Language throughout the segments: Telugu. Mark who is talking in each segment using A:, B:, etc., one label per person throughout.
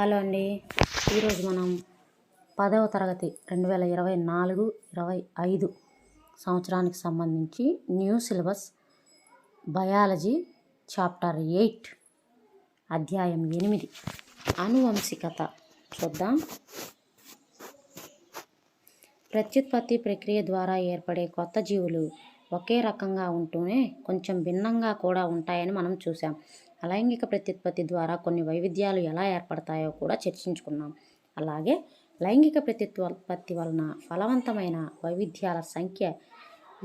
A: హలో అండి. ఈరోజు మనం పదవ తరగతి రెండు వేల ఇరవై నాలుగు ఇరవై ఐదు సంవత్సరానికి సంబంధించి new syllabus biology chapter eight అధ్యాయం ఎనిమిది అనువంశికత చూద్దాం. ప్రత్యుత్పత్తి ప్రక్రియ ద్వారా ఏర్పడే కొత్త జీవులు ఒకే రకంగా ఉంటూనే కొంచెం భిన్నంగా కూడా ఉంటాయని మనం చూసాం అలైంగిక ప్రత్యుత్పత్తి ద్వారా కొన్ని వైవిధ్యాలు ఎలా ఏర్పడతాయో కూడా చర్చించుకున్నాం అలాగే లైంగిక ప్రత్యుత్పత్తి వలన ఫలవంతమైన వైవిధ్యాల సంఖ్య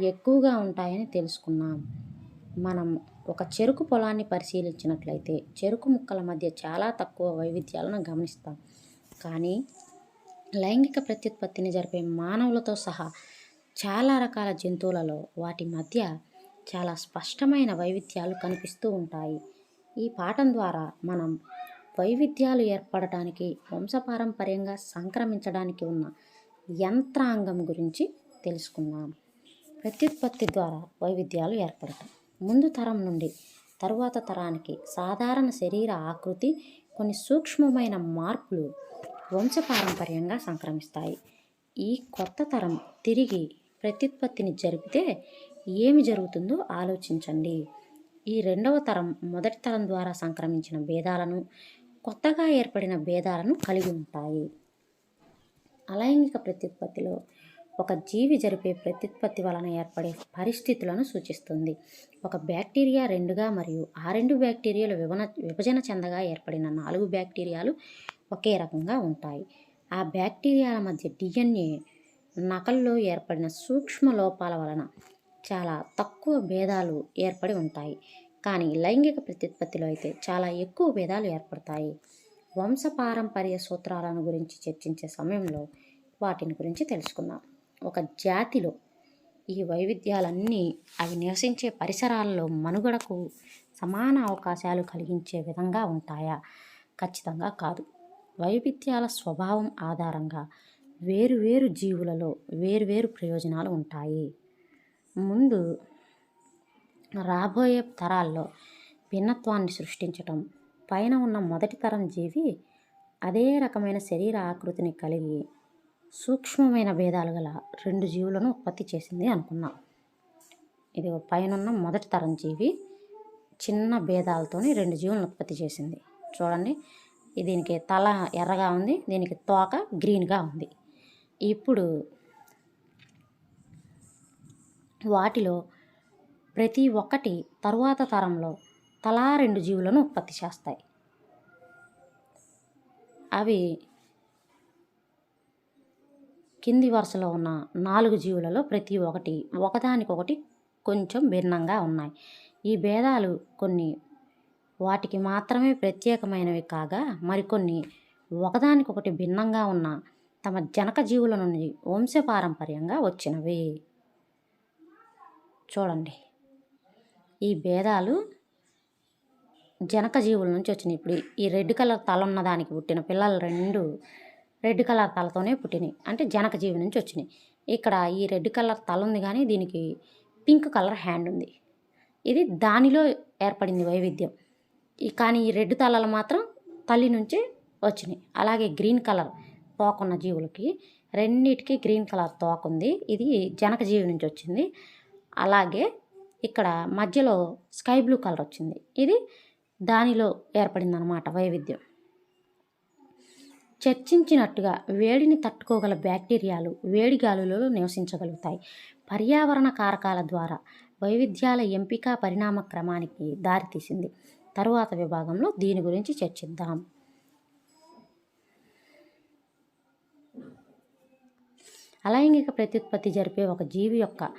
A: ఎక్కువగా ఉంటాయని తెలుసుకున్నాం మనం ఒక చెరుకు పొలాన్ని పరిశీలించినట్లయితే చెరుకు ముక్కల మధ్య చాలా తక్కువ వైవిధ్యాలను గమనిస్తాం. కానీ లైంగిక ప్రత్యుత్పత్తిని జరిపే మానవులతో సహా చాలా రకాల జంతువులలో వాటి మధ్య చాలా స్పష్టమైన వైవిధ్యాలు కనిపిస్తూ ఉంటాయి. ఈ పాఠం ద్వారా మనం వైవిధ్యాలు ఏర్పడటానికి వంశపారంపర్యంగా సంక్రమించడానికి ఉన్న యంత్రాంగం గురించి తెలుసుకుందాం. ప్రత్యుత్పత్తి ద్వారా వైవిధ్యాలు ఏర్పడటం. ముందు తరం నుండి తరువాత తరానికి సాధారణ శరీర ఆకృతి కొన్ని సూక్ష్మమైన మార్పులు వంశపారంపర్యంగా సంక్రమిస్తాయి. ఈ కొత్త తరం తిరిగి ప్రత్యుత్పత్తిని జరిపితే ఏమి జరుగుతుందో ఆలోచించండి. ఈ రెండవ తరం మొదటి తరం ద్వారా సంక్రమించిన భేదాలను కొత్తగా ఏర్పడిన భేదాలను కలిగి ఉంటాయి. అలైంగిక ప్రత్యుత్పత్తిలో ఒక జీవి జరిపే ప్రత్యుత్పత్తి వలన ఏర్పడే పరిస్థితులను సూచిస్తుంది. ఒక బ్యాక్టీరియా రెండుగా మరియు ఆ రెండు బ్యాక్టీరియాలు విభన విభజన చెందగా ఏర్పడిన నాలుగు బ్యాక్టీరియాలు ఒకే రకంగా ఉంటాయి. ఆ బ్యాక్టీరియాల మధ్య డిఎన్ఏ నకల్లో ఏర్పడిన సూక్ష్మ లోపాల వలన చాలా తక్కువ భేదాలు ఏర్పడి ఉంటాయి. కానీ లైంగిక ప్రత్యుత్పత్తిలో అయితే చాలా ఎక్కువ భేదాలు ఏర్పడతాయి. వంశపారంపర్య సూత్రాలను గురించి చర్చించే సమయంలో వాటిని గురించి తెలుసుకుందాం. ఒక జాతిలో ఈ వైవిధ్యాలన్నీ అవి నివసించే పరిసరాలలో మనుగడకు సమాన అవకాశాలు కలిగించే విధంగా ఉంటాయా? ఖచ్చితంగా కాదు. వైవిధ్యాల స్వభావం ఆధారంగా వేరువేరు జీవులలో వేరువేరు ప్రయోజనాలు ఉంటాయి. ముందు రాబోయే తరాల్లో భిన్నత్వాన్ని సృష్టించటం పైన ఉన్న మొదటి తరం జీవి అదే రకమైన శరీర ఆకృతిని కలిగి సూక్ష్మమైన భేదాలు గల రెండు జీవులను ఉత్పత్తి చేసింది అనుకున్నాం. ఇది పైన మొదటి తరం జీవి చిన్న భేదాలతోని రెండు జీవులను ఉత్పత్తి చేసింది. చూడండి దీనికి తల ఎర్రగా ఉంది దీనికి తోక గ్రీన్గా ఉంది. ఇప్పుడు వాటిలో ప్రతి ఒక్కటి తరువాత తరంలో తలా రెండు జీవులను ఉత్పత్తి చేస్తాయి. అవి కింది వరుసలో ఉన్న నాలుగు జీవులలో ప్రతి ఒక్కటి ఒకదానికొకటి కొంచెం భిన్నంగా ఉన్నాయి. ఈ భేదాలు కొన్ని వాటికి మాత్రమే ప్రత్యేకమైనవి కాగా మరికొన్ని ఒకదానికొకటి భిన్నంగా ఉన్న తమ జనక జీవుల నుండి వంశపారంపర్యంగా వచ్చినవి. చూడండి. ఈ భేదాలు జనక జీవుల నుంచి వచ్చినాయి. ఇప్పుడు ఈ రెడ్ కలర్ తల ఉన్న దానికి పుట్టిన పిల్లలు రెండు రెడ్ కలర్ తలతోనే పుట్టినాయి. అంటే జనక జీవి నుంచి వచ్చినాయి. ఇక్కడ ఈ రెడ్ కలర్ తల ఉంది కానీ దీనికి పింక్ కలర్ హ్యాండ్ ఉంది. ఇది దానిలో ఏర్పడింది వైవిధ్యం. ఈ కానీ ఈ రెడ్ తలలు మాత్రం తల్లి నుంచే వచ్చినాయి. అలాగే గ్రీన్ కలర్ తోకున్న జీవులకి రెండింటికి గ్రీన్ కలర్ తోక ఉంది. ఇది జనక జీవి నుంచి వచ్చింది. అలాగే ఇక్కడ మధ్యలో స్కై బ్లూ కలర్ వచ్చింది. ఇది దానిలో ఏర్పడింది అనమాట వైవిధ్యం. చర్చించినట్టుగా వేడిని తట్టుకోగల బ్యాక్టీరియాలు వేడి గాలులలో నివసించగలుగుతాయి. పర్యావరణ కారకాల ద్వారా వైవిధ్యాల ఎంపిక పరిణామ క్రమానికి దారితీసింది తరువాత విభాగంలో దీని గురించి చర్చిద్దాం. అలైంగిక ప్రత్యుత్పత్తి జరిపే ఒక జీవి యొక్క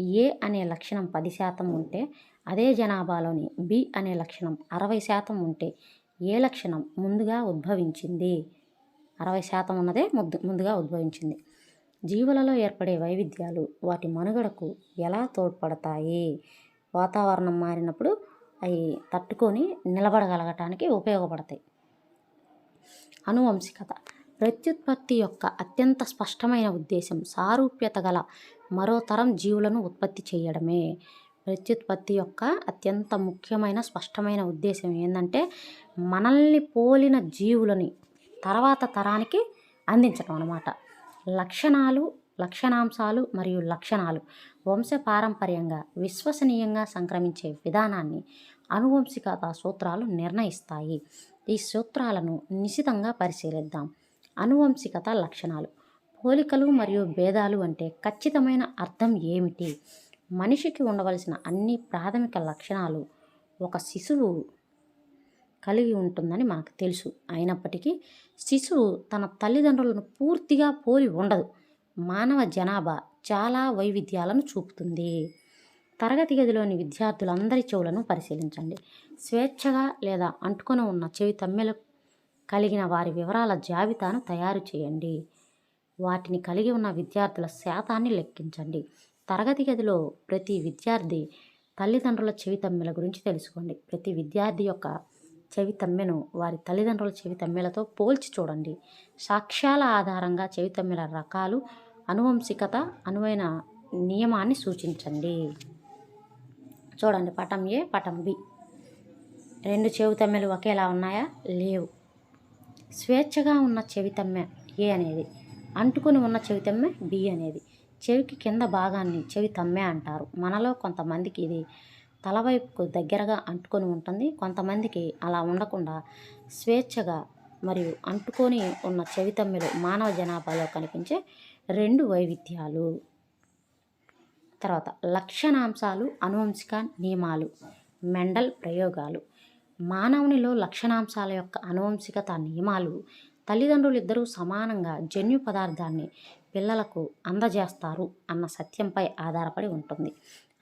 A: ఏ అనే లక్షణం పది శాతం ఉంటే అదే జనాభాలోని బి అనే లక్షణం అరవై శాతం ఉంటే ఏ లక్షణం ముందుగా ఉద్భవించింది? అరవై శాతం ఉన్నదే ముద్దు ముందుగా ఉద్భవించింది. జీవులలో ఏర్పడే వైవిధ్యాలు వాటి మనుగడకు ఎలా తోడ్పడతాయి? వాతావరణం మారినప్పుడు అవి తట్టుకొని నిలబడగలగటానికి ఉపయోగపడతాయి. అనువంశికత ప్రత్యుత్పత్తి యొక్క అత్యంత స్పష్టమైన ఉద్దేశం సారూప్యత గల మరో తరం జీవులను ఉత్పత్తి చేయడమే. ప్రత్యుత్పత్తి యొక్క అత్యంత ముఖ్యమైన స్పష్టమైన ఉద్దేశం ఏంటంటే మనల్ని పోలిన జీవులని తర్వాత తరానికి అందించడం అనమాట లక్షణాలు లక్షణాంశాలు మరియు లక్షణాలు వంశపారంపర్యంగా విశ్వసనీయంగా సంక్రమించే విధానాన్ని అనువంశికత సూత్రాలు నిర్ణయిస్తాయి. ఈ సూత్రాలను నిశితంగా పరిశీలిద్దాం. అనువంశికత లక్షణాలు. పోలికలు మరియు భేదాలు అంటే ఖచ్చితమైన అర్థం ఏమిటి? మనిషికి ఉండవలసిన అన్ని ప్రాథమిక లక్షణాలు ఒక శిశువు కలిగి ఉంటుందని మనకు తెలుసు. అయినప్పటికీ శిశువు తన తల్లిదండ్రులను పూర్తిగా పోలి ఉండదు. మానవ జనాభా చాలా వైవిధ్యాలను చూపుతుంది. తరగతి గదిలోని విద్యార్థులందరి చెవులను పరిశీలించండి. స్వేచ్ఛగా లేదా అంటుకొని ఉన్న చెవి తమ్మెలు కలిగిన వారి వివరాల జాబితాను తయారు చేయండి. వాటిని కలిగి ఉన్న విద్యార్థుల శాతాన్ని లెక్కించండి. తరగతి గదిలో ప్రతి విద్యార్థి తల్లిదండ్రుల చెవితమ్మెల గురించి తెలుసుకోండి. ప్రతి విద్యార్థి యొక్క చెవితమ్మెను వారి తల్లిదండ్రుల చెవితమ్మెలతో పోల్చి చూడండి. సాక్ష్యాల ఆధారంగా చెవితమ్మెల రకాలు అనువంశికత అనువైన నియమాన్ని సూచించండి. చూడండి పటం ఏ పటం బి. రెండు చెవితమ్మెలు ఒకేలా ఉన్నాయా? లేవు. స్వేచ్ఛగా ఉన్న చెవితమ్మె ఏ అనేది? అంటుకొని ఉన్న చెవితమ్మే బి అనేది. చెవికి కింద భాగాన్ని చెవి తమ్మే అంటారు. మనలో కొంతమందికి ఇది తలవైపుకు దగ్గరగా అంటుకొని ఉంటుంది. కొంతమందికి అలా ఉండకుండా స్వేచ్ఛగా మరియు అంటుకొని ఉన్న చెవి తమ్మెలు మానవ జనాభాలో కనిపించే రెండు వైవిధ్యాలు. తర్వాత లక్షణాంశాలు అనువంశిక నియమాలు మెండల్ ప్రయోగాలు. మానవునిలో లక్షణాంశాల యొక్క అనువంశికత నియమాలు తల్లిదండ్రులు ఇద్దరూ సమానంగా జన్యు పదార్థాన్ని పిల్లలకు అందజేస్తారు అన్న సత్యంపై ఆధారపడి ఉంటుంది.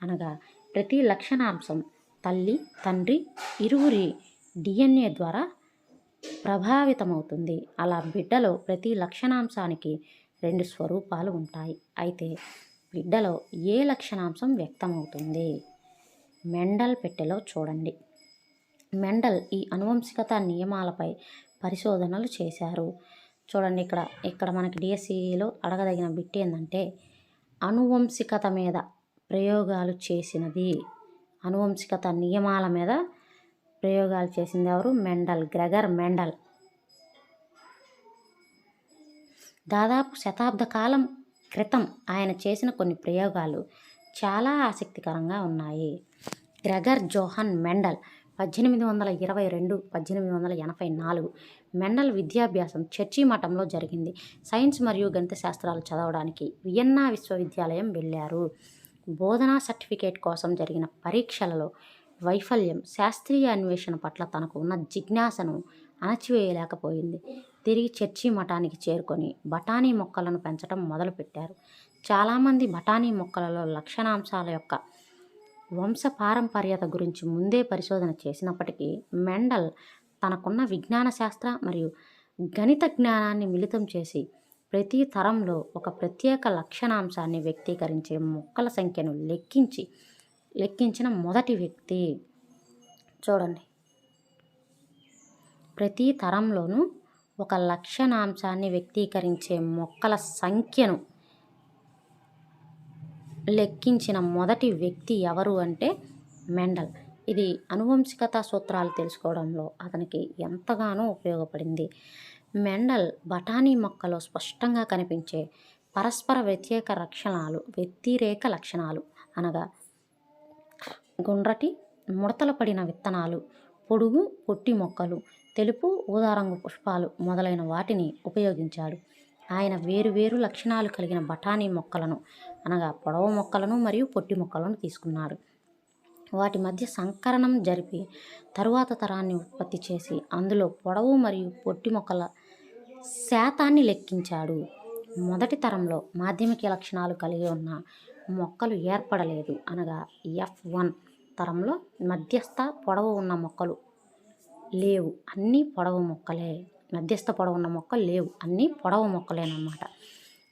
A: అనగా ప్రతి లక్షణాంశం తల్లి తండ్రి ఇరువురి డిఎన్ఏ ద్వారా ప్రభావితమవుతుంది. అలా బిడ్డలో ప్రతి లక్షణాంశానికి రెండు స్వరూపాలు ఉంటాయి. అయితే బిడ్డలో ఏ లక్షణాంశం వ్యక్తమవుతుంది? మెండల్ పెట్టెలో చూడండి. మెండల్ ఈ అనువంశికత నియమాలపై పరిశోధనలు చేశారు. చూడండి ఇక్కడ ఇక్కడ మనకి డిఎస్సిలో అడగదగిన బిట్ ఏంటంటే అనువంశికత మీద ప్రయోగాలు చేసినది. అనువంశికత నియమాల మీద ప్రయోగాలు చేసింది ఎవరు? Mendel Gregor Mendel. దాదాపు శతాబ్ద కాలం క్రితం ఆయన చేసిన కొన్ని ప్రయోగాలు చాలా ఆసక్తికరంగా ఉన్నాయి. గ్రెగర్ జోహన్ మెండల్ పద్దెనిమిది వందల ఇరవై రెండు పద్దెనిమిది వందల ఎనభై నాలుగు మెండల్ విద్యాభ్యాసం చర్చి మఠంలో జరిగింది. సైన్స్ మరియు గణిత శాస్త్రాలు చదవడానికి వియన్నా విశ్వవిద్యాలయం వెళ్ళారు. బోధనా సర్టిఫికేట్ కోసం జరిగిన పరీక్షలలో వైఫల్యం శాస్త్రీయ అన్వేషణ పట్ల తనకు ఉన్న జిజ్ఞాసను అణచివేయలేకపోయింది. తిరిగి చర్చి మఠానికి చేరుకొని బఠానీ మొక్కలను పెంచడం మొదలుపెట్టారు. చాలామంది బఠానీ మొక్కలలో లక్షణాంశాల యొక్క వంశపారంపర్యత గురించి ముందే పరిశోధన చేసినప్పటికీ మెండల్ తనకున్న విజ్ఞాన శాస్త్ర మరియు గణిత జ్ఞానాన్ని మిళితం చేసి ప్రతి తరంలో ఒక ప్రత్యేక లక్షణాంశాన్ని వ్యక్తీకరించే మొక్కల సంఖ్యను లెక్కించి లెక్కించిన మొదటి వ్యక్తి. చూడండి. ప్రతి తరంలోనూ ఒక లక్షణాంశాన్ని వ్యక్తీకరించే మొక్కల సంఖ్యను లెక్కించిన మొదటి వ్యక్తి ఎవరు అంటే మెండల్. ఇది అనువంశికత సూత్రాలు తెలుసుకోవడంలో అతనికి ఎంతగానో ఉపయోగపడింది. మెండల్ బఠానీ మొక్కలో స్పష్టంగా కనిపించే పరస్పర వ్యతిరేక లక్షణాలు వ్యతిరేక లక్షణాలు అనగా గుండ్రటి ముడతలు పడిన విత్తనాలు పొడుగు పొట్టి మొక్కలు తెలుపు ఊదారంగు పుష్పాలు మొదలైన వాటిని ఉపయోగించాడు. ఆయన వేరు వేరు లక్షణాలు కలిగిన బఠానీ మొక్కలను అనగా పొడవు మొక్కలను మరియు పొట్టి మొక్కలను తీసుకున్నాడు వాటి మధ్య సంకరణం జరిపి తరువాత తరాన్ని ఉత్పత్తి చేసి అందులో పొడవు మరియు పొట్టి మొక్కల శాతాన్ని లెక్కించాడు. మొదటి తరంలో మాధ్యమిక లక్షణాలు కలిగి ఉన్న మొక్కలు ఏర్పడలేదు. అనగా ఎఫ్ వన్ తరంలో మధ్యస్థ పొడవు ఉన్న మొక్కలు లేవు. అన్నీ పొడవు మొక్కలే. మధ్యస్థ పొడవు ఉన్న మొక్కలు లేవు. అన్నీ పొడవు మొక్కలేనమాట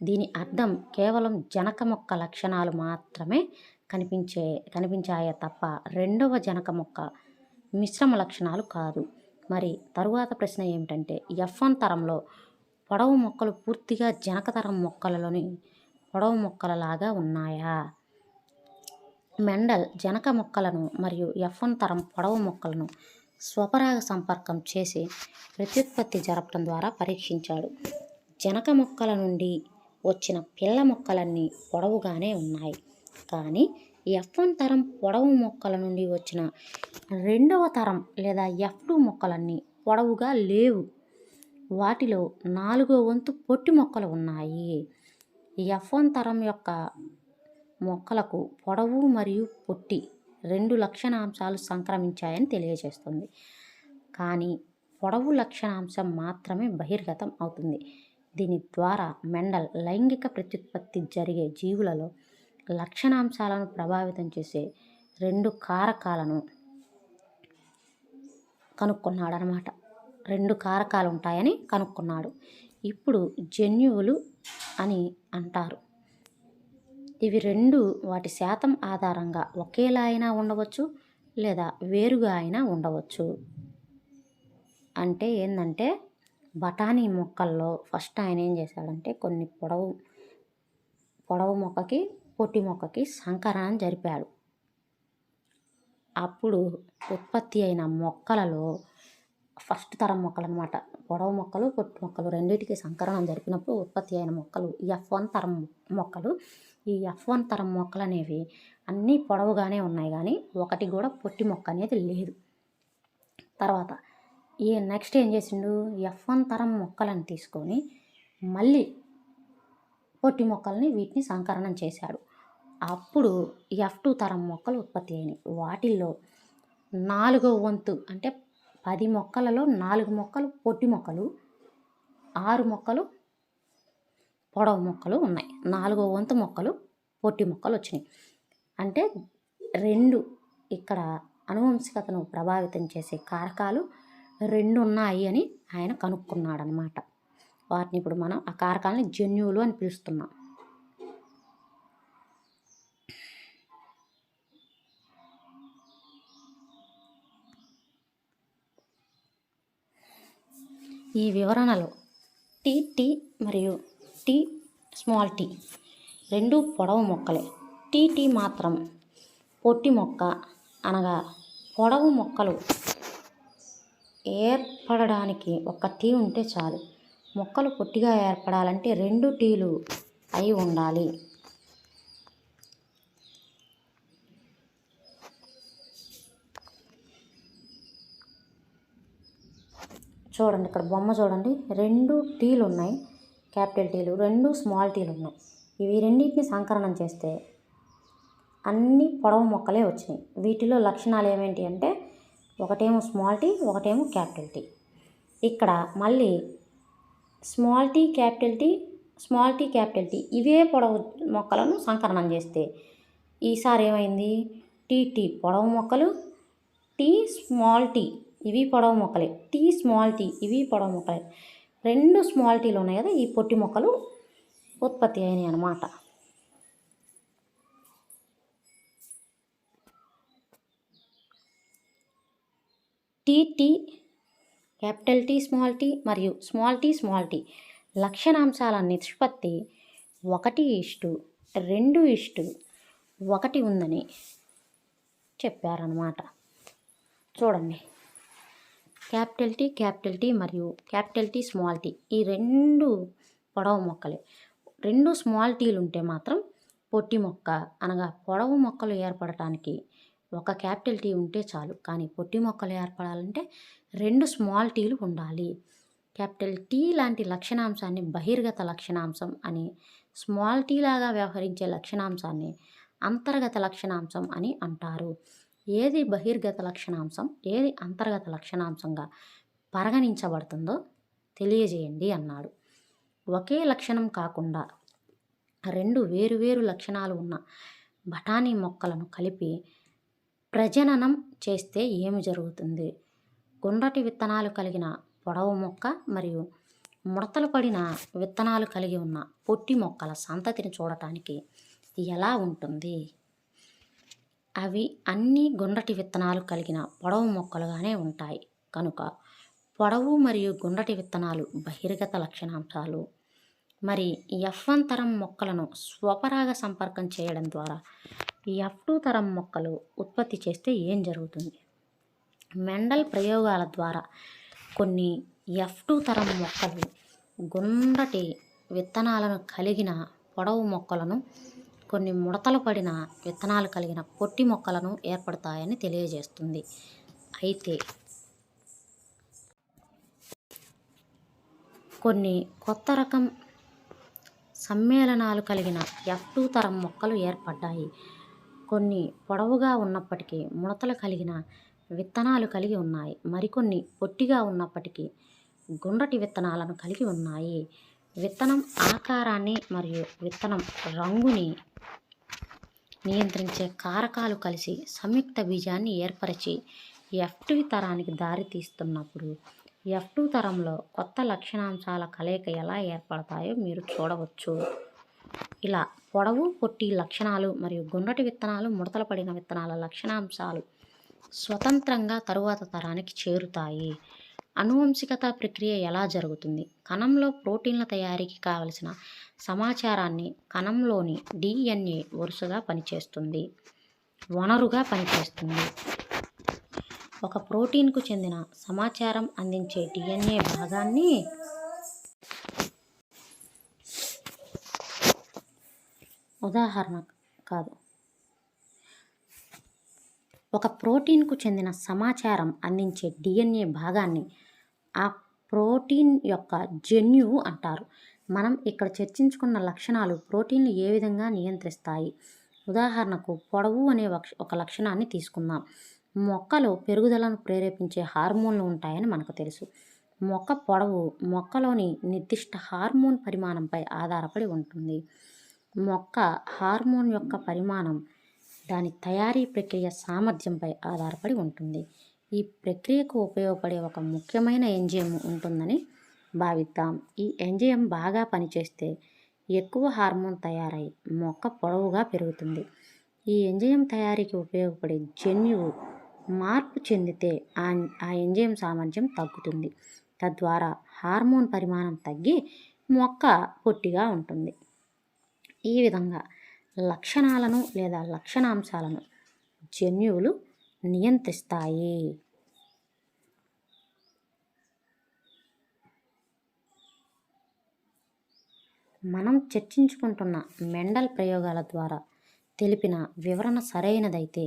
A: దీని అర్థం కేవలం జనక మొక్క లక్షణాలు మాత్రమే కనిపించే కనిపించాయే తప్ప రెండవ జనక మొక్క మిశ్రమ లక్షణాలు కాదు. మరి తరువాత ప్రశ్న ఏమిటంటే ఎఫ్ వన్ తరంలో పొడవు మొక్కలు పూర్తిగా జనక తరం మొక్కలలోని పొడవు మొక్కలలాగా ఉన్నాయా? మెండల్ జనక మొక్కలను మరియు ఎఫ్ వన్ తరం పొడవు మొక్కలను స్వపరాగ సంపర్కం చేసి ప్రత్యుత్పత్తి జరపడం ద్వారా పరీక్షించాడు. జనక మొక్కల నుండి వచ్చిన పిల్ల మొక్కలన్నీ పొడవుగానే ఉన్నాయి. కానీ ఎఫ్ వన్ తరం పొడవు మొక్కల నుండి వచ్చిన రెండవ తరం లేదా ఎఫ్ టూ మొక్కలన్నీ పొడవుగా లేవు. వాటిలో నాలుగో వంతు పొట్టి మొక్కలు ఉన్నాయి. ఎఫ్ వన్ తరం యొక్క మొక్కలకు పొడవు మరియు పొట్టి రెండు లక్షణాంశాలు సంక్రమించాయని తెలియజేస్తుంది. కానీ పొడవు లక్షణాంశం మాత్రమే బహిర్గతం అవుతుంది. దీని ద్వారా మెండల్ లైంగిక ప్రత్యుత్పత్తి జరిగే జీవులలో లక్షణాంశాలను ప్రభావితం చేసే రెండు కారకాలను కనుక్కున్నాడు అనమాట రెండు కారకాలు ఉంటాయని కనుక్కున్నాడు. ఇప్పుడు జన్యువులు అని అంటారు. ఇవి రెండు వాటి శాతం ఆధారంగా ఒకేలా అయినా ఉండవచ్చు లేదా వేరుగా అయినా ఉండవచ్చు. అంటే ఏంటంటే బఠానీ మొక్కల్లో ఫస్ట్ ఆయన ఏం చేశాడంటే కొన్ని పొడవు పొడవు మొక్కకి పొట్టి మొక్కకి సంకరణం జరిపాడు. అప్పుడు ఉత్పత్తి అయిన మొక్కలలో ఫస్ట్ తరం మొక్కలు అనమాట పొడవు మొక్కలు పొట్టి మొక్కలు రెండింటికి సంకరణం జరిపినప్పుడు ఉత్పత్తి అయిన మొక్కలు ఎఫ్ వన్ తరం మొక్కలు ఈ ఎఫ్ వన్ తరం మొక్కలు అనేవి అన్నీ పొడవుగానే ఉన్నాయి కానీ ఒకటి కూడా పొట్టి మొక్క అనేది లేదు. తర్వాత ఈ నెక్స్ట్ ఏం చేసిండు? ఎఫ్ వన్ తరం మొక్కలను తీసుకొని మళ్ళీ పొట్టి మొక్కల్ని వీటిని సంకరణం చేశాడు. అప్పుడు ఎఫ్ టూ తరం మొక్కలు ఉత్పత్తి అయినాయి. వాటిల్లో నాలుగో వంతు అంటే పది మొక్కలలో నాలుగు మొక్కలు పొట్టి మొక్కలు ఆరు మొక్కలు పొడవు మొక్కలు ఉన్నాయి. నాలుగో వంతు మొక్కలు పొట్టి మొక్కలు వచ్చినాయి. అంటే రెండు ఇక్కడ అనువంశికతను ప్రభావితం చేసే కారకాలు రెండు ఉన్నాయి అని ఆయన కనుక్కున్నాడనమాట. వాటిని ఇప్పుడు మనం ఆ కారకాలని జన్యువులు అని పిలుస్తున్నాం. ఈ వివరణలో టీటీ మరియు టీ స్మాల్ టీ. రెండు పొడవు మొక్కలే. టీ టీ మాత్రం పొట్టి మొక్క అనగా పొడవు మొక్కలు ఏర్పడడానికి ఒక టీ ఉంటే చాలు. మొక్కలు పొట్టిగా ఏర్పడాలంటే రెండు టీలు అయి ఉండాలి. చూడండి ఇక్కడ బొమ్మ చూడండి. రెండు టీలు ఉన్నాయి క్యాపిటల్ టీలు రెండు స్మాల్ టీలు ఉన్నాయి. ఇవి రెండింటిని సంకలనం చేస్తే అన్ని పొడవు మొక్కలే వచ్చినాయి. వీటిలో లక్షణాలు ఏమేంటి అంటే ఒకటేమో స్మాల్ టీ ఒకటేమో క్యాపిటల్ టీ. ఇక్కడ మళ్ళీ small T capital T small T capital T ఇవే పొడవు మొక్కలను సంకలనం చేస్తే ఈసారి ఏమైంది? టీ టీ పొడవు మొక్కలు టీ స్మాల్ టీ ఇవి పొడవు మొక్కలే. టీ స్మాల్ టీ ఇవి పొడవు మొక్కలే. రెండు స్మాల్ టీలు ఉన్నాయి కదా ఈ పొట్టి మొక్కలు ఉత్పత్తి అయినాయి అన్నమాట. T T capital T small T మరియు స్మాల్ టీ స్మాల్ టీ లక్షణాంశాల నిష్పత్తి ఒకటి ఇష్టు రెండు ఇష్టు ఒకటి ఉందని చెప్పారనమాట చూడండి. క్యాపిటల్ టీ క్యాపిటల్ టీ మరియు క్యాపిటల్ టీ స్మాల్ టీ. ఈ రెండు పొడవు మొక్కలే. రెండు స్మాల్ టీలు ఉంటే మాత్రం పొట్టి మొక్క అనగా పొడవు మొక్కలు ఏర్పడటానికి ఒక క్యాపిటల్ టీ ఉంటే చాలు. కానీ పొట్టి మొక్కలు ఏర్పడాలంటే రెండు స్మాల్ టీలు ఉండాలి. క్యాపిటల్ టీ లాంటి లక్షణాంశాన్ని బహిర్గత లక్షణాంశం అని స్మాల్ టీ లాగా వ్యవహరించే లక్షణాంశాన్ని అంతర్గత లక్షణాంశం అని అంటారు. ఏది బహిర్గత లక్షణాంశం ఏది అంతర్గత లక్షణాంశంగా పరిగణించబడుతుందో తెలియజేయండి అన్నాడు. ఒకే లక్షణం కాకుండా రెండు వేరువేరు లక్షణాలు ఉన్న బఠానీ మొక్కలను కలిపి ప్రజననం చేస్తే ఏమి జరుగుతుంది? గుండ్రటి విత్తనాలు కలిగిన పొడవు మొక్క మరియు ముడతలు పడిన విత్తనాలు కలిగి ఉన్న పొట్టి మొక్కల సంతతిని చూడటానికి ఎలా ఉంటుంది? అవి అన్ని గుండ్రటి విత్తనాలు కలిగిన పొడవు మొక్కలుగానే ఉంటాయి. కనుక పొడవు మరియు గుండ్రటి విత్తనాలు బహిర్గత లక్షణాంశాలు. మరి ఎఫ్ వన్ తరం మొక్కలను స్వపరాగ సంపర్కం చేయడం ద్వారా ఎఫ్ టూ తరం మొక్కలు ఉత్పత్తి చేస్తే ఏం జరుగుతుంది? మెండల్ ప్రయోగాల ద్వారా కొన్ని ఎఫ్ టూ తరం మొక్కలు గుండ్రటి విత్తనాలను కలిగిన పొడవు మొక్కలను కొన్ని ముడతలు పడిన విత్తనాలు కలిగిన పొట్టి మొక్కలను ఏర్పడతాయని తెలియజేస్తుంది. అయితే కొన్ని కొత్త రకం సమ్మేళనాలు కలిగిన ఎఫ్ టూ తరం మొక్కలు ఏర్పడ్డాయి. కొన్ని పొడవుగా ఉన్నప్పటికీ ముడతలు కలిగిన విత్తనాలు కలిగి ఉన్నాయి. మరికొన్ని పొట్టిగా ఉన్నప్పటికీ గుండ్రటి విత్తనాలను కలిగి ఉన్నాయి. విత్తనం ఆకారాన్ని మరియు విత్తనం రంగుని నియంత్రించే కారకాలు కలిసి సంయుక్త బీజాన్ని ఏర్పరిచి ఎఫ్ టూ తరానికి దారి తీస్తున్నప్పుడు ఎఫ్ టూ తరంలో కొత్త లక్షణాంశాల కలయిక ఎలా ఏర్పడతాయో మీరు చూడవచ్చు. ఇలా పొడవు పొట్టి లక్షణాలు మరియు గుండ్రటి విత్తనాలు ముడతలు పడిన విత్తనాల లక్షణాంశాలు స్వతంత్రంగా తరువాత తరానికి చేరుతాయి. అనువంశికత ప్రక్రియ ఎలా జరుగుతుంది? కణంలో ప్రోటీన్ల తయారీకి కావలసిన సమాచారాన్ని కణంలోని డిఎన్ఏ వరుసగా పనిచేస్తుంది. వనరుగా పనిచేస్తుంది. ఒక ప్రోటీన్కు చెందిన సమాచారం అందించే డిఎన్ఏ భాగాన్ని ఉదాహరణ కాదు. ఒక ప్రోటీన్కు చెందిన సమాచారం అందించే డిఎన్ఏ భాగాన్ని ఆ ప్రోటీన్ యొక్క జన్యువు అంటారు. మనం ఇక్కడ చర్చించుకున్న లక్షణాలు ప్రోటీన్లు ఏ విధంగా నియంత్రిస్తాయి? ఉదాహరణకు పొడవు అనే ఒక- ఒక లక్షణాన్ని తీసుకుందాం. మొక్కలో పెరుగుదలను ప్రేరేపించే హార్మోన్లు ఉంటాయని మనకు తెలుసు. మొక్క పొడవు మొక్కలోని నిర్దిష్ట హార్మోన్ పరిమాణంపై ఆధారపడి ఉంటుంది. మొక్క హార్మోన్ యొక్క పరిమాణం దాని తయారీ ప్రక్రియ సామర్థ్యంపై ఆధారపడి ఉంటుంది. ఈ ప్రక్రియకు ఉపయోగపడే ఒక ముఖ్యమైన ఎంజిఎం ఉంటుందని భావిద్దాం. ఈ ఎంజిఎం బాగా పనిచేస్తే ఎక్కువ హార్మోన్ తయారై మొక్క పొడవుగా పెరుగుతుంది. ఈ ఎంజిఎం తయారీకి ఉపయోగపడే జన్యువు మార్పు చెందితే ఆ ఆ ఎంజిఎం సామర్థ్యం తగ్గుతుంది. తద్వారా హార్మోన్ పరిమాణం తగ్గి మొక్క పొట్టిగా ఉంటుంది. ఈ విధంగా లక్షణాలను లేదా లక్షణాంశాలను జన్యువులు నియంత్రిస్తాయి. మనం చర్చించుకుంటున్న మెండల్ ప్రయోగాల ద్వారా తెలిపిన వివరణ సరైనదైతే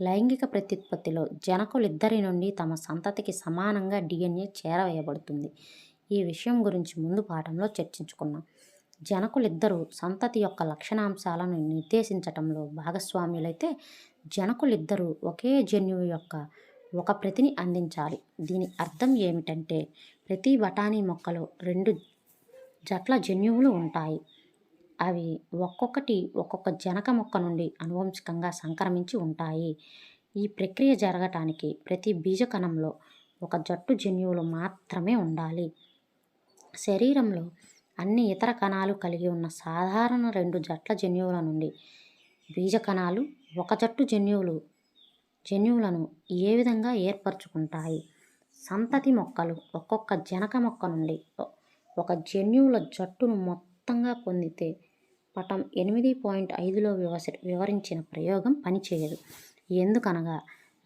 A: లైంగిక ప్రత్యుత్పత్తిలో జనకులిద్దరి నుండి తమ సంతతికి సమానంగా డిఎన్ఏ చేరవేయబడుతుంది. ఈ విషయం గురించి ముందు పాఠంలో చర్చించుకున్నాం జనకులిద్దరూ సంతతి యొక్క లక్షణాంశాలను నిర్దేశించటంలో భాగస్వామ్యులైతే జనకులిద్దరూ ఒకే జన్యువు యొక్క ఒక ప్రతిని అందించాలి. దీని అర్థం ఏమిటంటే ప్రతి బఠానీ మొక్కలో రెండు జట్ల జన్యువులు ఉంటాయి. అవి ఒక్కొక్కటి ఒక్కొక్క జనక మొక్క నుండి అనువంశికంగా సంక్రమించి ఉంటాయి. ఈ ప్రక్రియ జరగటానికి ప్రతి బీజకణంలో ఒక జట్టు జన్యువులు మాత్రమే ఉండాలి. శరీరంలో అన్ని ఇతర కణాలు కలిగి ఉన్న సాధారణ రెండు జట్ల జన్యువుల నుండి. బీజ కణాలు ఒక జట్టు జన్యువులు జన్యువులను ఏ విధంగా ఏర్పరచుకుంటాయి? సంతతి మొక్కలు ఒక్కొక్క జనక మొక్క నుండి ఒక జన్యువుల జట్టును మొత్తంగా పొందితే పటం ఎనిమిది పాయింట్ ఐదులో వివస వివరించిన ప్రయోగం పనిచేయదు. ఎందుకనగా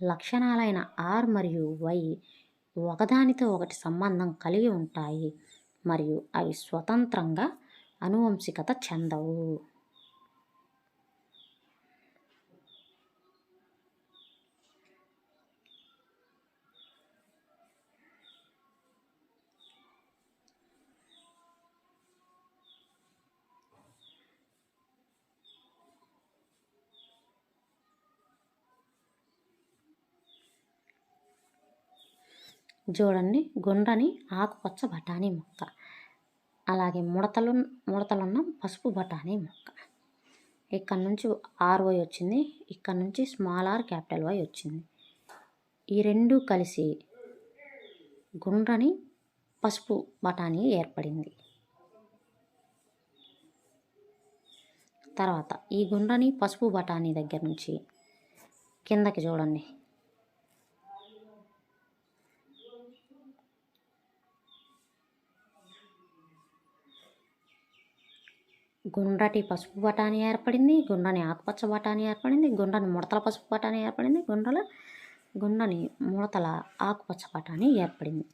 A: లక్షణాలైన ఆర్ మరియు వై ఒకదానితో ఒకటి సంబంధం కలిగి ఉంటాయి. మరియు అవి స్వతంత్రంగా అనువంశికత చెందవు. చూడండి గుండ్రని ఆకుపచ్చ బఠానీ మొక్క. అలాగే ముడతలు ముడతలున్న పసుపు బఠానీ మొక్క. ఇక్కడ నుంచి ఆర్ వై వచ్చింది. ఇక్కడ నుంచి స్మాల్ ఆర్ క్యాపిటల్ వై వచ్చింది. ఈ రెండు కలిసి గుండ్రని పసుపు బఠానీ ఏర్పడింది. తర్వాత ఈ గుండ్రని పసుపు బఠానీ దగ్గర నుంచి కిందకి చూడండి గుండ్రటి పసుపు బఠానీ ఏర్పడింది గుండ్రని ఆకుపచ్చ బఠానీ ఏర్పడింది గుండ్రని ముడతల పసుపు బఠానీ ఏర్పడింది గుండ్రల గుండ్రని ముడతల ఆకుపచ్చ బఠానీ ఏర్పడింది.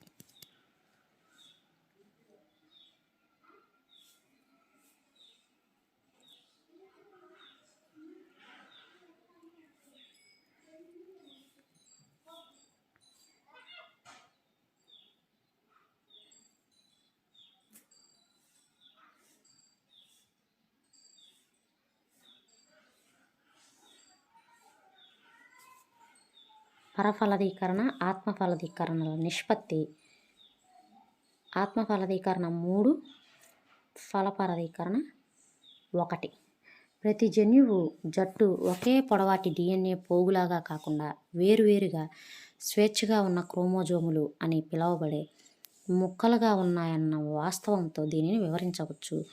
A: పరఫలదీకరణ ఆత్మఫలదీకరణల నిష్పత్తి. ఆత్మఫలదీకరణ మూడు ఫలపరదీకరణ ఒకటి. ప్రతి జన్యువు జట్టు ఒకే పొడవాటి డిఎన్ఏ పోగులాగా కాకుండా వేరువేరుగా స్వేచ్ఛగా ఉన్న క్రోమోజోములు అని పిలువబడే ముక్కలుగా ఉన్నాయన్న వాస్తవంతో దీనిని వివరించవచ్చు.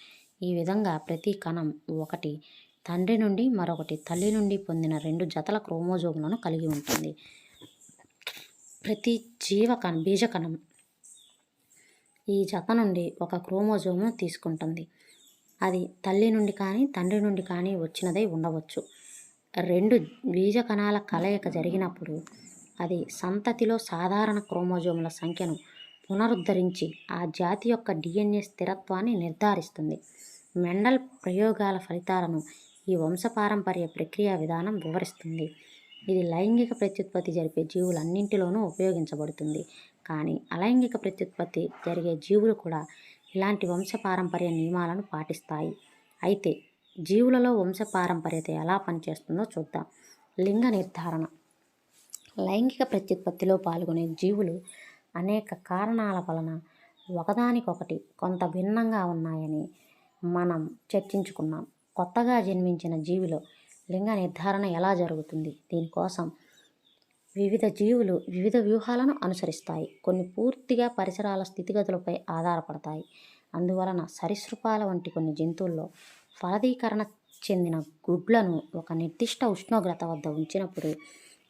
A: ఈ విధంగా ప్రతి కణం ఒకటి తండ్రి నుండి మరొకటి తల్లి నుండి పొందిన రెండు జతల క్రోమోజోములను కలిగి ఉంటుంది. ప్రతి జీవకణ బీజకణం ఈ జత నుండి ఒక క్రోమోజోమ్ను తీసుకుంటుంది. అది తల్లి నుండి కానీ తండ్రి నుండి కానీ వచ్చినదై ఉండవచ్చు. రెండు బీజ కణాల కలయిక జరిగినప్పుడు అది సంతతిలో సాధారణ క్రోమోజోముల సంఖ్యను పునరుద్ధరించి ఆ జాతి యొక్క డిఎన్ఏ స్థిరత్వాన్ని నిర్ధారిస్తుంది. మెండల్ ప్రయోగాల ఫలితాలను ఈ వంశపారంపర్య ప్రక్రియ విధానం వివరిస్తుంది. ఇది లైంగిక ప్రత్యుత్పత్తి జరిపే జీవులన్నింటిలోనూ ఉపయోగించబడుతుంది. కానీ అలైంగిక ప్రత్యుత్పత్తి జరిగే జీవులు కూడా ఇలాంటి వంశపారంపర్య నియమాలను పాటిస్తాయి. అయితే జీవులలో వంశపారంపర్యత ఎలా పనిచేస్తుందో చూద్దాం. లింగ నిర్ధారణ. లైంగిక ప్రత్యుత్పత్తిలో పాల్గొనే జీవులు అనేక కారణాల వలన ఒకదానికొకటి కొంత భిన్నంగా ఉన్నాయని మనం చర్చించుకున్నాం. కొత్తగా జన్మించిన జీవిలో లింగ నిర్ధారణ ఎలా జరుగుతుంది? దీనికోసం వివిధ జీవులు వివిధ వ్యూహాలను అనుసరిస్తాయి. కొన్ని పూర్తిగా పరిసరాల స్థితిగతులపై ఆధారపడతాయి. అందువలన సరీసృపాల వంటి కొన్ని జంతువుల్లో ఫలదీకరణ చెందిన గుడ్లను ఒక నిర్దిష్ట ఉష్ణోగ్రత వద్ద ఉంచినప్పుడు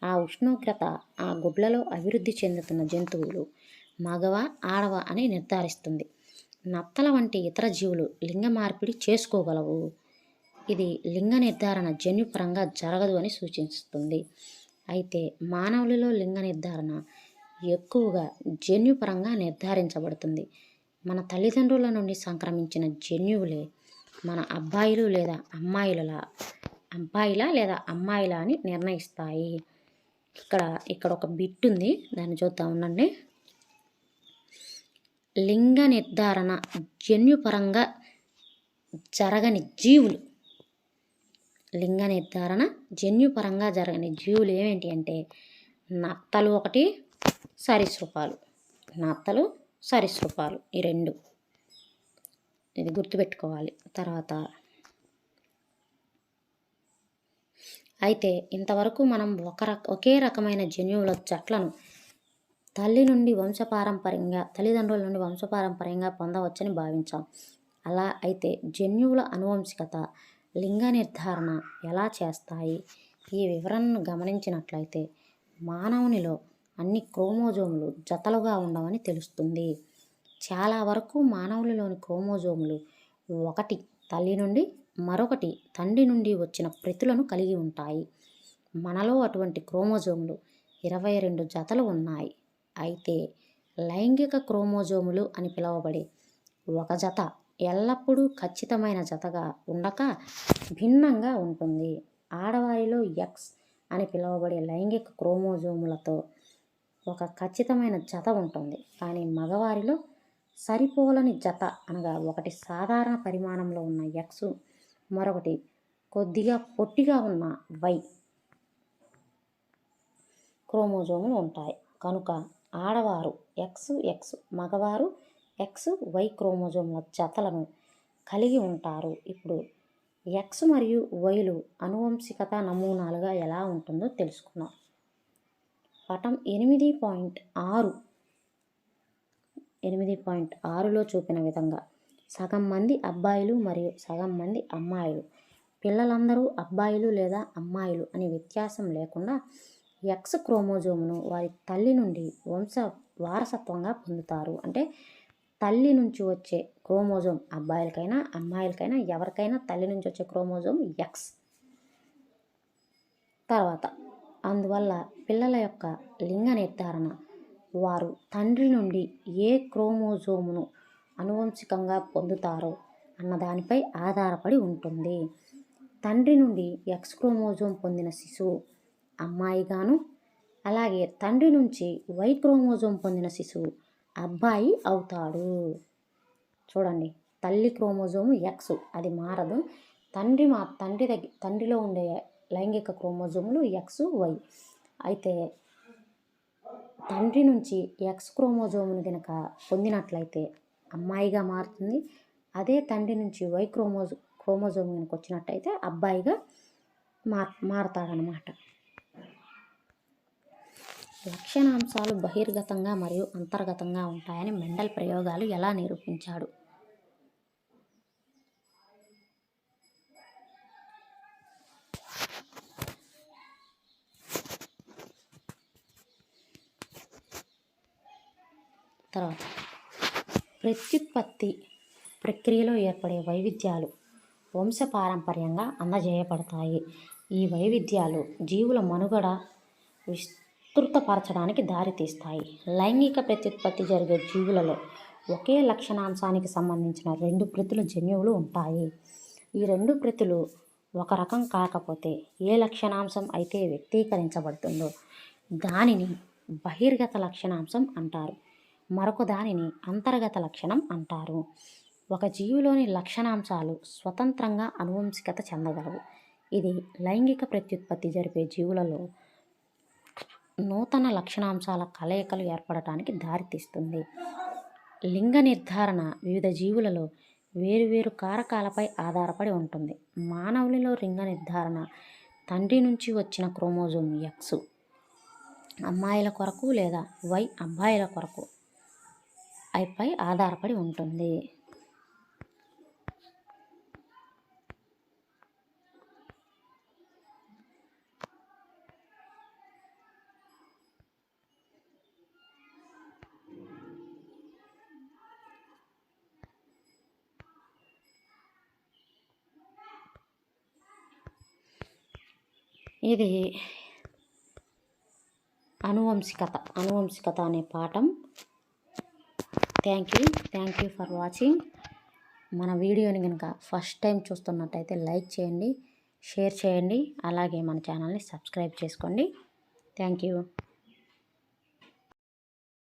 A: ఆ ఉష్ణోగ్రత ఆ గుడ్లలో అభివృద్ధి చెందుతున్న జంతువులు మగవ ఆడవ అని నిర్ధారిస్తుంది. నత్తల వంటి ఇతర జీవులు లింగ మార్పిడి చేసుకోగలవు. ఇది లింగ నిర్ధారణ జన్యుపరంగా జరగదు అని సూచిస్తుంది. అయితే మానవులలో లింగ నిర్ధారణ ఎక్కువగా జన్యుపరంగా నిర్ధారించబడుతుంది. మన తల్లిదండ్రుల నుండి సంక్రమించిన జన్యువులే మన అబ్బాయిలు లేదా అమ్మాయిల అబ్బాయిల లేదా అమ్మాయిల అని నిర్ణయిస్తాయి. ఇక్కడ ఇక్కడ ఒక బిట్ ఉంది. దాన్ని చూద్దాం ఉండండి. లింగ నిర్ధారణ జన్యుపరంగా జరగని జీవులు. లింగ నిర్ధారణ జన్యుపరంగా జరగని జీవులు ఏమేంటి అంటే నత్తలు ఒకటి సరీసృపాలు. నత్తలు సరీసృపాలు ఈ రెండు. ఇది గుర్తుపెట్టుకోవాలి. తర్వాత అయితే ఇంతవరకు మనం ఒక రక ఒకే రకమైన జన్యువుల జట్లను తల్లి నుండి వంశపారంపర్యంగా తల్లిదండ్రుల నుండి వంశపారంపర్యంగా పొందవచ్చని భావించాం. అలా అయితే జన్యువుల అనువంశికత లింగ నిర్ధారణ ఎలా చేస్తాయి? ఈ వివరణను గమనించినట్లయితే మానవునిలో అన్ని క్రోమోజోములు జతలుగా ఉండవని తెలుస్తుంది. చాలా వరకు మానవులలోని క్రోమోజోములు ఒకటి తల్లి నుండి మరొకటి తండ్రి నుండి వచ్చిన ప్రతులను కలిగి ఉంటాయి. మనలో అటువంటి క్రోమోజోములు ఇరవై రెండు జతలు ఉన్నాయి. అయితే లైంగిక క్రోమోజోములు అని పిలువబడే ఒక జత ఎల్లప్పుడూ ఖచ్చితమైన జతగా ఉండక భిన్నంగా ఉంటుంది. ఆడవారిలో ఎక్స్ అని పిలువబడే లైంగిక క్రోమోజోములతో ఒక ఖచ్చితమైన జత ఉంటుంది. కానీ మగవారిలో సరిపోలని జత అనగా ఒకటి సాధారణ పరిమాణంలో ఉన్న ఎక్స్ మరొకటి కొద్దిగా పొట్టిగా ఉన్న వై క్రోమోజోములు ఉంటాయి. కనుక ఆడవారు ఎక్స్ ఎక్స్ మగవారు ఎక్స్ వై క్రోమోజోమ్ల జతలను కలిగి ఉంటారు. ఇప్పుడు ఎక్స్ మరియు వైలు అనువంశికత నమూనాలుగా ఎలా ఉంటుందో తెలుసుకుందాం. పటం ఎనిమిది పాయింట్ ఆరు ఎనిమిది పాయింట్ ఆరులో చూపిన విధంగా సగం మంది అబ్బాయిలు మరియు సగం మంది అమ్మాయిలు. పిల్లలందరూ అబ్బాయిలు లేదా అమ్మాయిలు అనే వ్యత్యాసం లేకుండా ఎక్స్ క్రోమోజోమును వారి తల్లి నుండి వంశ వారసత్వంగా పొందుతారు. అంటే తల్లి నుంచి వచ్చే క్రోమోజోమ్ అబ్బాయిలకైనా అమ్మాయిలకైనా ఎవరికైనా తల్లి నుంచి వచ్చే క్రోమోజోమ్ ఎక్స్ తర్వాత అందువల్ల పిల్లల యొక్క లింగ నిర్ధారణ. వారు తండ్రి నుండి ఏ క్రోమోజోమును అనువంశికంగా పొందుతారో అన్న దానిపై ఆధారపడి ఉంటుంది. తండ్రి నుండి ఎక్స్ క్రోమోజోమ్ పొందిన శిశువు అమ్మాయిగాను అలాగే తండ్రి నుంచి వై క్రోమోజోమ్ పొందిన శిశువు అబ్బాయి అవుతాడు. చూడండి తల్లి క్రోమోజోము ఎక్స్ అది మారదు. తండ్రి మా తండ్రి దగ్గర తండ్రిలో ఉండే లైంగిక క్రోమోజోములు ఎక్స్ వై అయితే తండ్రి నుంచి ఎక్స్ క్రోమోజోమును కనుక పొందినట్లయితే అమ్మాయిగా మారుతుంది. అదే తండ్రి నుంచి వై క్రోమోజో క్రోమోజోమ్ కనుక వచ్చినట్టయితే అబ్బాయిగా మార్ మారతాడనమాట. లక్షణాంశాలు బహిర్గతంగా మరియు అంతర్గతంగా ఉంటాయని మెండల్ ప్రయోగాలు ఎలా నిరూపించాడు? తర్వాత ప్రత్యుత్పత్తి ప్రక్రియలో ఏర్పడే వైవిధ్యాలు వంశపారంపర్యంగా అందజేయబడతాయి. ఈ వైవిధ్యాలు జీవుల మనుగడ విస్తృతపరచడానికి దారితీస్తాయి లైంగిక ప్రత్యుత్పత్తి జరిగే జీవులలో ఒకే లక్షణాంశానికి సంబంధించిన రెండు ప్రతుల జన్యువులు ఉంటాయి. ఈ రెండు ప్రతులు ఒక రకం కాకపోతే ఏ లక్షణాంశం అయితే వ్యక్తీకరించబడుతుందో దానిని బహిర్గత లక్షణాంశం అంటారు. మరొక దానిని అంతర్గత లక్షణం అంటారు. ఒక జీవిలోని లక్షణాంశాలు స్వతంత్రంగా అనువంశికత చెందగలవు. ఇది లైంగిక ప్రత్యుత్పత్తి జరిపే జీవులలో నూతన లక్షణాంశాల కలయికలు ఏర్పడటానికి దారితీస్తుంది. లింగ నిర్ధారణ వివిధ జీవులలో వేరువేరు కారకాలపై ఆధారపడి ఉంటుంది. మానవునిలో లింగ నిర్ధారణ తండ్రి నుంచి వచ్చిన క్రోమోజోమ్ ఎక్స్ అమ్మాయిల కొరకు లేదా వై అబ్బాయిల కొరకు అయిపై ఆధారపడి ఉంటుంది. ఇది అనువంశికత అనువంశికత అనే పాఠం. Thank you thank you for watching మన వీడియోని కనుక ఫస్ట్ టైం చూస్తున్నట్టయితే లైక్ చేయండి షేర్ చేయండి అలాగే మన ఛానల్ని సబ్స్క్రైబ్ చేసుకోండి. Thank you